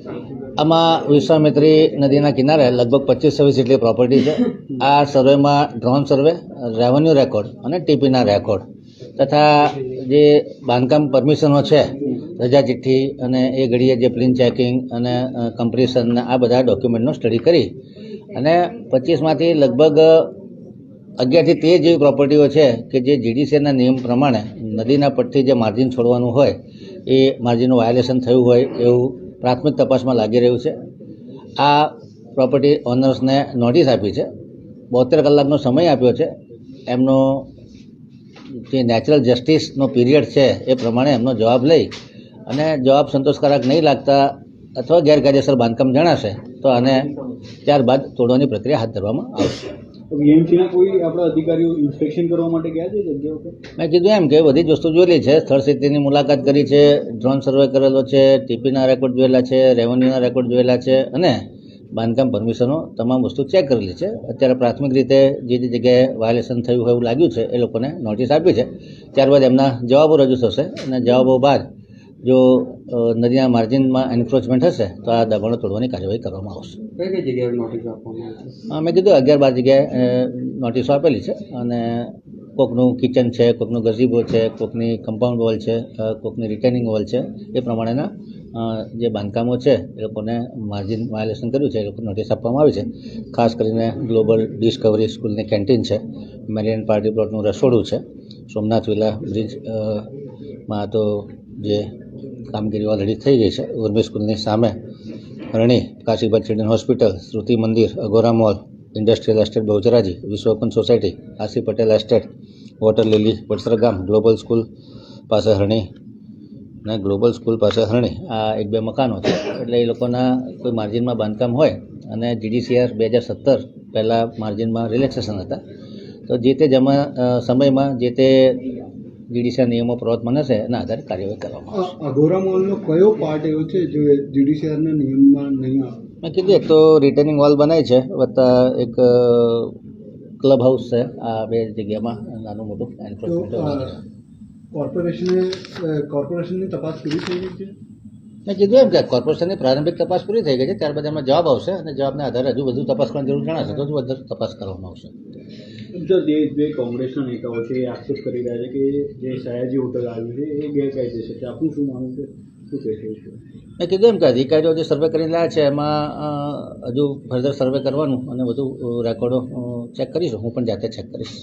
આમાં વિશ્વામિત્રી નદીના કિનારે લગભગ પચીસ છવ્વીસ જેટલી પ્રોપર્ટી છે. આ સર્વેમાં ડ્રોન સર્વે રેવન્યુ રેકોર્ડ અને ટીપીના રેકોર્ડ તથા જે બાંધકામ પરમિશનો છે, રજા ચિઠ્ઠી અને એ ઘડીએ જે પ્લિન ચેકિંગ અને કમ્પ્લીશન આ બધા ડોક્યુમેન્ટનો સ્ટડી કરી અને પચીસમાંથી લગભગ અગિયારથી તેર જેવી પ્રોપર્ટીઓ છે કે જે જીડીસીના નિયમ પ્રમાણે નદીના પટથી જે માર્જિન છોડવાનું હોય એ માર્જિનનું વાયોલેશન થયું હોય એવું પ્રાથમિક તપાસમાં લાગી રહ્યું છે. આ પ્રોપર્ટી ઓનર્સને નોટિસ આપી છે. બોતેર કલાકનો સમય આપ્યો છે. એમનો જે નેચરલ જસ્ટિસનો પીરિયડ છે એ પ્રમાણે એમનો જવાબ લઈ અને જવાબ સંતોષકારક નહીં લાગતા અથવા ગેરકાયદેસર બાંધકામ જણાશે તો આને ત્યારબાદ તોડવાની પ્રક્રિયા હાથ ધરવામાં આવશે. મેં કીધું એમ કે બધી જ વસ્તુ જોયેલી છે. સ્થળ સ્થિતિની મુલાકાત કરી છે. ડ્રોન સર્વે કરેલો છે. ટીપીના રેકોર્ડ જોયેલા છે. રેવન્યુના રેકોર્ડ જોયેલા છે. અને બાંધકામ પરમિશનો તમામ વસ્તુ ચેક કરેલી છે. અત્યારે પ્રાથમિક રીતે જે જે જગ્યાએ વાયોલેશન થયું હોય એવું લાગ્યું છે, એ લોકોને નોટિસ આપી છે. ત્યારબાદ એમના જવાબો રજૂ થશે અને જવાબો બાદ જો નદીના માર્જિનમાં એન્ક્રોચમેન્ટ હશે તો આ દબાણો તોડવાની કાર્યવાહી કરવામાં આવશે. કઈ કઈ જગ્યાએ નોટિસ આપવામાં આવશે મેં કીધું અગિયાર બાર જગ્યાએ નોટિસો આપેલી છે અને કોકનું કિચન છે કોકનું ગઝીબો છે કોકની કમ્પાઉન્ડ વોલ છે કોકની રિટેનિંગ વોલ છે એ પ્રમાણેના જે બાંધકામો છે એ લોકોને માર્જિન વાયોલેશન કર્યું છે એ લોકોને નોટિસ આપવામાં આવી છે. ખાસ કરીને ગ્લોબલ ડિસ્કવરી સ્કૂલની કેન્ટીન છે મેરિયન પાર્ટી પ્લોટનું રસોડું છે સોમનાથ વિલા બ્રિજમાં તો જે કામગીરી ઓલરેડી થઈ ગઈ છે, ઉર્મી સ્કૂલની સામે. રણી કાશીબાદ children hospital Shruti Mandir, Agora mall industrial estate Bahucharaji Vishwakunj society આસી Patel estate water lily Vadsar ગામ ગ્લોબલ સ્કૂલ પાસે હરણી ને ગ્લોબલ સ્કૂલ પાસે હરણી. આ એક બે મકાનો છે. એટલે એ લોકોના કોઈ માર્જિનમાં બાંધકામ હોય અને જીડીસીઆર બે હજાર સત્તર પહેલાં માર્જિનમાં રિલેક્સેશન હતા. તો જે તે જમા સમયમાં જે તે જીડીસીઆર નિયમો પ્રવર્તમાન હશે એના આધારે કાર્યવાહી કરવામાં આવશે. અઘોરા મોલનો કયો પાર્ટ એવો છે જો જ્યુડિશિયરના નિયમમાં નહીં આવે? મેં કીધું એક તો રિટર્નિંગ વોલ બનાવી છે વત્તા એક ક્લબ હાઉસ છે આ બે જગ્યામાં નાનું મોટું એન્ફોર્સમેન્ટ કોર્પોરેશને કોર્પોરેશનની તપાસ પૂરી થઈ ગઈ છે? મેં કીધું એમ કે કોર્પોરેશનની પ્રારંભિક તપાસ પૂરી થઈ ગઈ છે ત્યારબાદ એમાં જવાબ આવશે અને જવાબના આધારે હજુ વધુ તપાસ કરવાની જરૂર જણાશે તો હજુ વધુ તપાસ કરવામાં આવશે. જો જે જે કોંગ્રેસના નેતાઓ છે એ આક્ષેપ કરી રહ્યા છે કે જે સયાજી હોટલ આવ્યું છે એ ગેરકાયદેસર છે. આપનું શું માનવું છે? શું કહે છે કીધું એમ કે અધિકારીઓ જે સર્વે કરીને લાયા છે એમાં હજુ ફર્ધર સર્વે કરવાનું અને વધુ રેકોર્ડો ચેક કરીશું. હું પણ જાતે ચેક કરીશ.